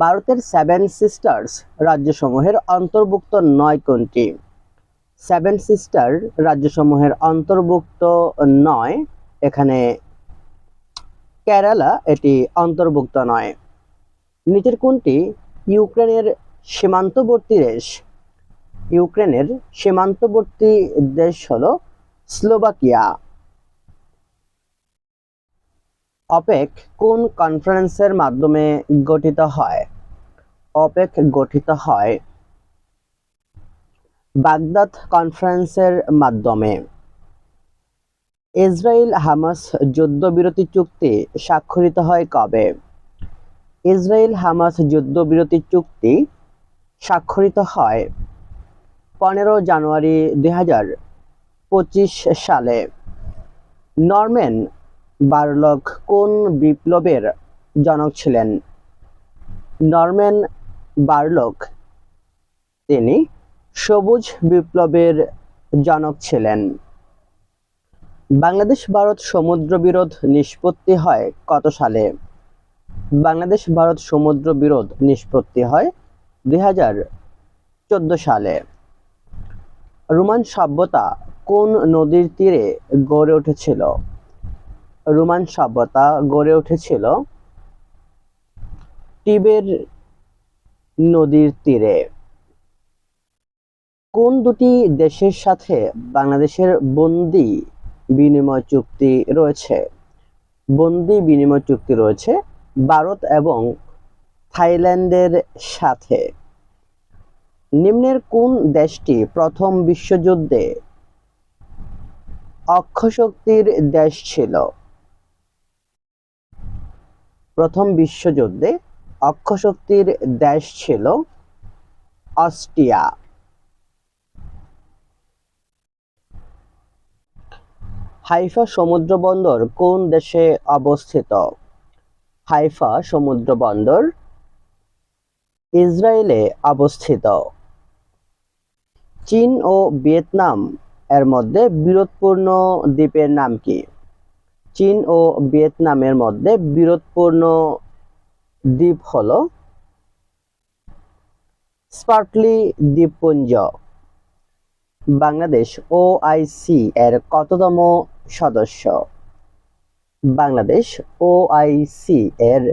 ভারতের seven sisters রাজ্যসমূহের অন্তর্ভুক্ত নয় কোনটি? সেভেন সিস্টার রাজ্যসমূহের অন্তর্ভুক্ত নয়, এখানে কেরালা এটি অন্তর্ভুক্ত নয়। নিচের কোনটি? ইউক্রেনের সীমান্তবর্তী দেশ। ইউক্রেনের সীমান্তবর্তী দেশ হলো স্লোভাকিয়া। অপেক কোন কনফারেন্সের মাধ্যমে গঠিত হয়? অপেক গঠিত হয় বাগদাদ কনফারেন্সের মাধ্যমে। ইসরায়েল হামাস যুদ্ধবিরতি চুক্তি স্বাক্ষরিত হয় কবে? ইসরায়েল হামাস যুদ্ধবিরতি চুক্তি স্বাক্ষরিত হয় পনেরো জানুয়ারি দুই হাজার পঁচিশ সালে। নরম্যান বার্লক কোন বিপ্লবের জনক ছিলেন? নরম্যান বার্লক, তিনি সবুজ বিপ্লবের জনক ছিলেন। বাংলাদেশ ভারত সমুদ্র বিরোধ নিষ্পত্তি হয় কত সালে? বাংলাদেশ ভারত সমুদ্র বিরোধ নিষ্পত্তি হয় দুই হাজার চোদ্দ সালে। রোমান সভ্যতা কোন নদীর তীরে গড়ে উঠেছিল? রোমান সভ্যতা গড়ে উঠেছিল টিবের নদীর তীরে। কোন দুটি দেশের সাথে বাংলাদেশের বন্দি বিনিময় চুক্তি রয়েছে? বন্দি বিনিময় চুক্তি রয়েছে ভারত এবং থাইল্যান্ডের সাথে। নিম্নের কোন দেশটি প্রথম বিশ্বযুদ্ধে অক্ষশক্তির দেশ ছিল? প্রথম বিশ্বযুদ্ধে অক্ষশক্তির দেশ ছিল অস্ট্রিয়া। হাইফা সমুদ্র বন্দর কোন দেশে অবস্থিত? হাইফা সমুদ্র বন্দর ইসরায়েলে অবস্থিত। চীন ও ভিয়েতনাম এর মধ্যে বিরোধপূর্ণ দ্বীপের নাম কি? চীন ও ভিয়েতনামের মধ্যে বিরোধপূর্ণ দ্বীপ হল স্পার্টলি দ্বীপপুঞ্জ। বাংলাদেশ ওআইসি এর কততম সদস্য? বাংলাদেশ ওআইসি এর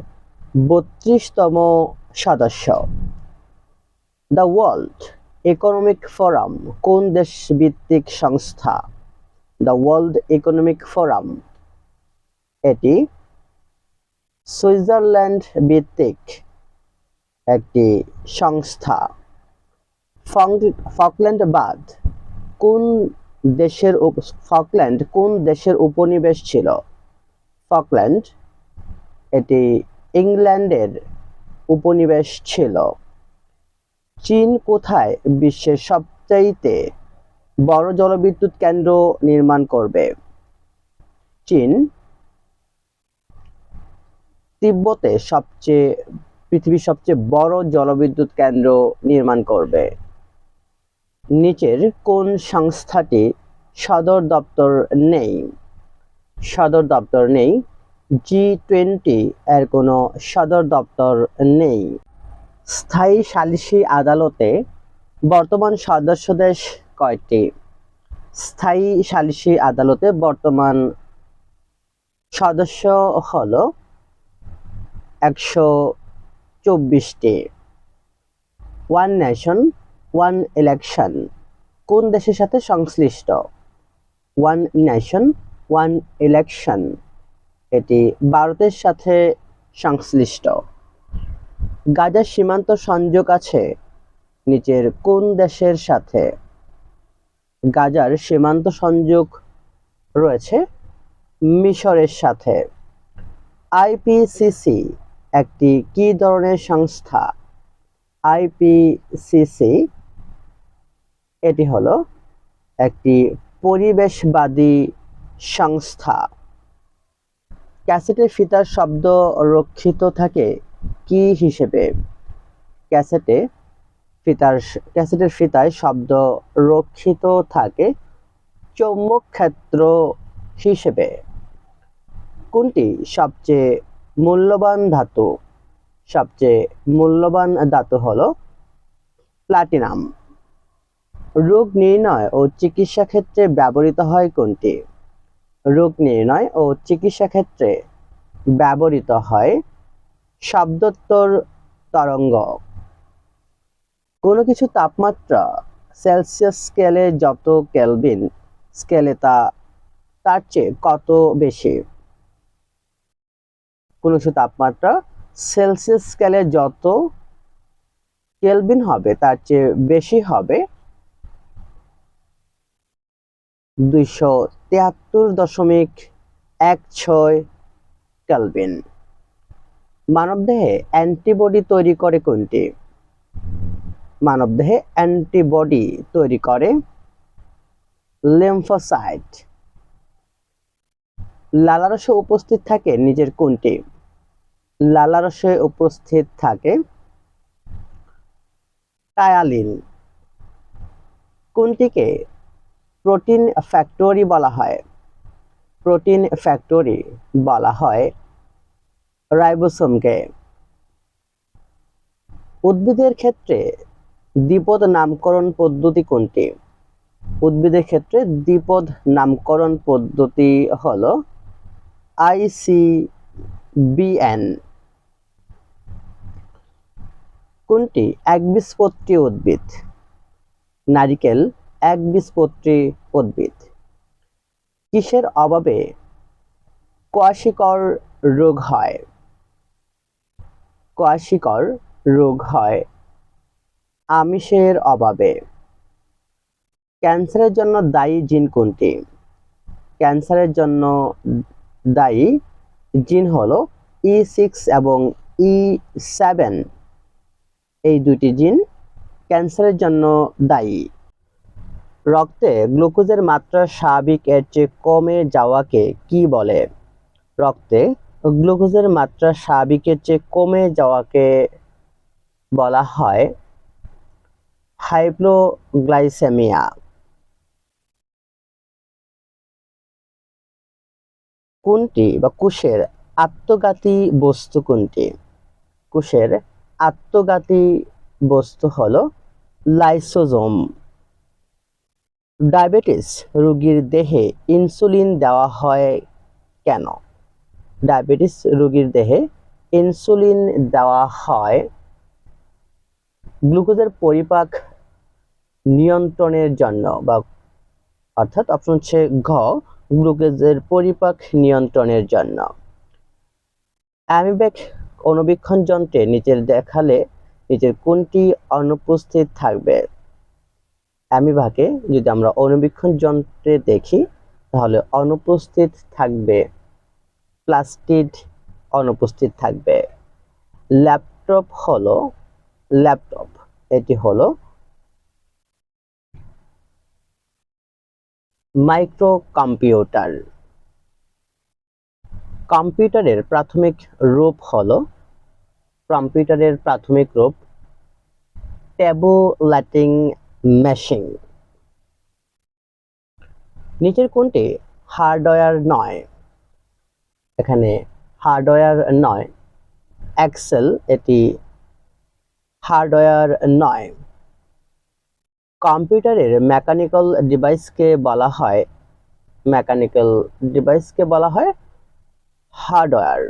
বত্রিশতম সদস্য। দ্য ওয়ার্ল্ড ইকোনমিক ফোরাম কোন দেশ ভিত্তিক সংস্থা? দ্য ওয়ার্ল্ড ইকোনমিক ফোরাম এটি সুইজারল্যান্ড ভিত্তিক একটি সংস্থা। ফকল্যান্ড বাদ কোন দেশের ফকল্যান্ড কোন দেশের উপনিবেশ ছিল? ফকল্যান্ড এটি ইংল্যান্ডের উপনিবেশ ছিল। চীন কোথায় বিশ্বের সবচাইতে বড় জলবিদ্যুৎ কেন্দ্র নির্মাণ করবে? চীন তিব্বতে সবচেয়ে, পৃথিবীর সবচেয়ে বড় জলবিদ্যুৎ কেন্দ্র নির্মাণ করবে। নিচের কোন সংস্থাটি সদর দপ্তর নেই? সদর দপ্তর নেই। জি টোয়েন্টি এর কোনো সদর দপ্তর নেই। স্থায়ী সালিসি আদালতে বর্তমান সদস্য দেশ কয়টি? স্থায়ী সালিসি আদালতে বর্তমান সদস্য হলো একশো চব্বিশটি। ওয়ান নেশন ওয়ান ইলেকশন কোন দেশের সাথে সংশ্লিষ্ট? ওয়ান নেশন ওয়ান ইলেকশন এটি ভারতের সাথে সংশ্লিষ্ট। গাজার সীমান্ত সংযোগ আছে নিচের কোন দেশের সাথে? গাজার সীমান্ত সংযোগ রয়েছে মিশরের সাথে। আইপিসিসি একটি কি ধরনের সংস্থা? আইপিসিসি এটি হলো একটি পরিবেশবাদী সংস্থা। ক্যাসেটের ফিতার শব্দ রক্ষিত থাকে কি হিসেবে? ক্যাসেটে ফিতার ক্যাসেটের ফিতায় শব্দ রক্ষিত থাকে চৌম্বক ক্ষেত্র হিসেবে। কোনটি সবচেয়ে মূল্যবান ধাতু। সবচেয়ে মূল্যবান ধাতু হলো প্লাটিনাম রোগ নির্ণয় ও চিকিৎসা ক্ষেত্রে ব্যবহৃত হয় কোনটি? রোগ নির্ণয় ও চিকিৎসা ক্ষেত্রে ব্যবহৃত হয় শব্দোত্তর তরঙ্গ। কোনো কিছু তাপমাত্রা সেলসিয়াস স্কেলে যত কেলভিন স্কেলে তা, তার চেয়ে কত বেশি? কোনো কিছু তাপমাত্রা সেলসিয়াস স্কেলে যত কেলভিন হবে, তার চেয়ে বেশি হবে দুইশো তিয়াত্তর দশমিক এক ছয় কেলভিন। মানবদেহে অ্যান্টিবডি তৈরি করে কোনটি? মানবদেহে অ্যান্টিবডি তৈরি করে লিম্ফোসাইট। লালারসে উপস্থিত থাকে নিজের কোনটি? লালারসে উপস্থিত থাকে টায়ালিন কোনটিকে প্রোটিন ফ্যাক্টরি বলা হয়? প্রোটিন ফ্যাক্টরি বলা হয় রাইবোসোমকে। উদ্ভিদের ক্ষেত্রে দ্বিপদ নামকরণ পদ্ধতি কোনটি? উদ্ভিদের ক্ষেত্রে দ্বিপদ নামকরণ পদ্ধতি হলো আইসিবিএন। কোনটি একবীজপত্রী উদ্ভিদ? নারিকেল একবীজপত্রী উদ্ভিদ। কিসের অভাবে কোয়াশিকর রোগ হয়? কোয়াশিকর রোগ হয় আমিষের অভাবে। ক্যান্সারের জন্য দায়ী জিন কোনটি? ক্যান্সারের জন্য দায়ী। জিন হলো ই সিক্স এবং ই সেভেন এই দুটি জিন ক্যান্সারের জন্য দায়ী। রক্তে গ্লুকোজের মাত্রা স্বাভাবিক এর চেয়ে কমে যাওয়াকে কি বলে? রক্তে গ্লুকোজের মাত্রা স্বাভাবিকের চেয়ে কমে যাওয়াকে বলা হয় হাইপ্রোগ্লাইসেমিয়া কোনটি বা কোষের আত্মঘাতী বস্তু কোনটি? কোষের আত্মঘাতী বস্তু হল লাইসোজোম। ডায়াবেটিস রোগীর দেহে ইনসুলিন দেওয়া হয় কেন? ডায়াবেটিস রোগীর দেহে ইনসুলিন দেওয়া হয় গ্লুকোজের পরিপাক নিয়ন্ত্রণের জন্য বা অর্থাৎ অপশন হচ্ছে ঘ গ্লুকোজের পরিপাক নিয়ন্ত্রণের জন্য। অ্যামিব্যাক অনুবীক্ষণ যন্ত্রে নিচের দেখালে নিচের কোনটি অনুপস্থিত থাকবে। অ্যামিবাকে যদি আমরা অনুবীক্ষণ যন্ত্রে দেখি, তাহলে অনুপস্থিত থাকবে, প্লাস্টিড অনুপস্থিত থাকবে। ল্যাপটপ হলো, ল্যাপটপ, এটি হলো মাইক্রো কম্পিউটার কম্পিউটারের প্রাথমিক রূপ হলো, কম্পিউটারের প্রাথমিক রূপ ট্যাবুলেটিং মেশিন। নিচের কোনটি হার্ডওয়্যার নয়, এখানে হার্ডওয়্যার নয়, এক্সেল এটি হার্ডওয়্যার নয়। কম্পিউটারের মেকানিক্যাল ডিভাইসকে বলা হয় মেকানিক্যাল ডিভাইসকে বলা হয় হার্ডওয়্যার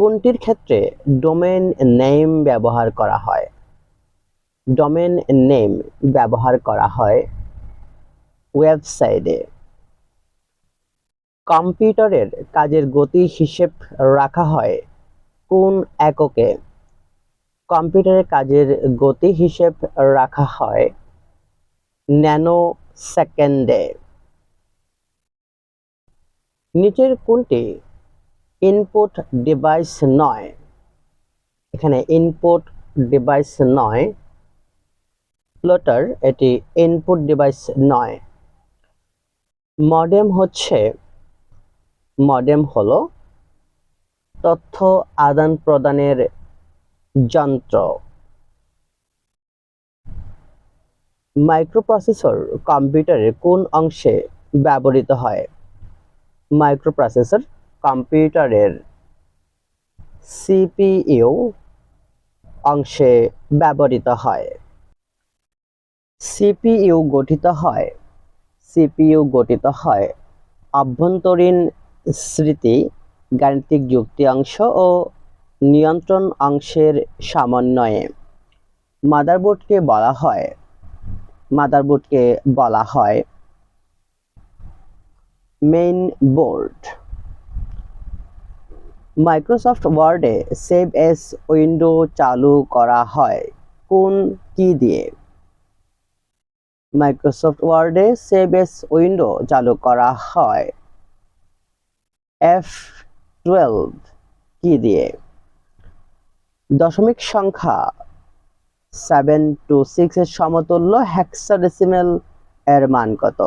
কোনটির ক্ষেত্রে ডোমেন নেম ব্যবহার করা হয়? ডোমেন নেম ব্যবহার করা হয় ওয়েবসাইটে কম্পিউটারের কাজের গতি হিসেব রাখা হয় কোন এককে? কম্পিউটারের কাজের গতি হিসেব রাখা হয় ন্যানো সেকেন্ডে নিচের কোনটি ইনপুট ডিভাইস নয়। এখানে ইনপুট ডিভাইস নয়। প্লটার এটি ইনপুট ডিভাইস নয়। মডেম হচ্ছে, মডেম হলো তথ্য আদান প্রদানের যন্ত্র। মাইক্রোপ্রসেসর কম্পিউটারের কোন অংশে ব্যবহৃত হয়? মাইক্রোপ্রসেসর কম্পিউটারের সিপিইউ অংশে ব্যবহৃত হয়। সিপিইউ গঠিত হয়। সিপিইউ গঠিত হয় অভ্যন্তরীণ স্মৃতি, গাণিতিক যুক্তি অংশ ও নিয়ন্ত্রণ অংশের সমন্বয়ে। মাদারবোর্ডকে বলা হয়। মাদারবোর্ডকে বলা হয় মেইন বোর্ড মাইক্রোসফট ওয়ার্ডে সেভ এস উইন্ডো চালু করা হয়। কোন কি দিয়ে? মাইক্রোসফট ওয়ার্ডে সেভ এস উইন্ডো চালু করা হয়। এফ টুয়েলভ কি দিয়ে? দশমিক সংখ্যা সেভেন টু সিক্স এর সমতুল্য হ্যাক্সাডেসিমেল এর মান কত?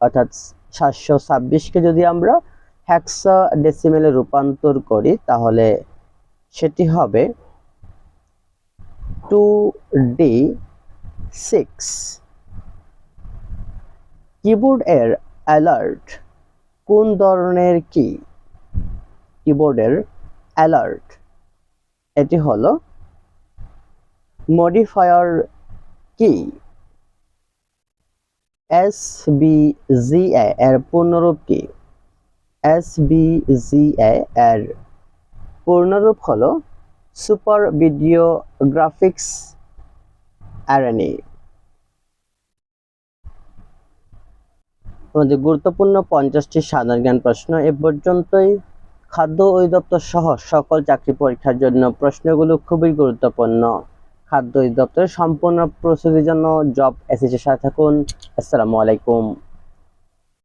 অর্থাৎ সাতশো ছাব্বিশকে যদি আমরা হেক্সা ডেসিমেলে রূপান্তর করি, তাহলে সেটি হবে টু ডি সিক্স কিবোর্ড এর অ্যালার্ট কোন ধরনের কি? কিবোর্ডের অ্যালার্ট এটি হলো মডিফায়ার কি? এস বি জি এর পূর্ণরূপ কি? এস বি জি এর পূর্ণরূপ হলো সুপার ভিডিও গ্রাফিক্স অ্যারেনি। আমাদের গুরুত্বপূর্ণ পঞ্চাশটি সাধারণ জ্ঞান প্রশ্ন এ পর্যন্তই। খাদ্য অধিদপ্তর সহ সকল চাকরি পরীক্ষার জন্য প্রশ্নগুলো খুবই গুরুত্বপূর্ণ। খাদ্য অধিদপ্তরের সম্পূর্ণ প্রস্তুতির জন্য জব এসএসসির সাথে থাকুন। আসসালামু আলাইকুম।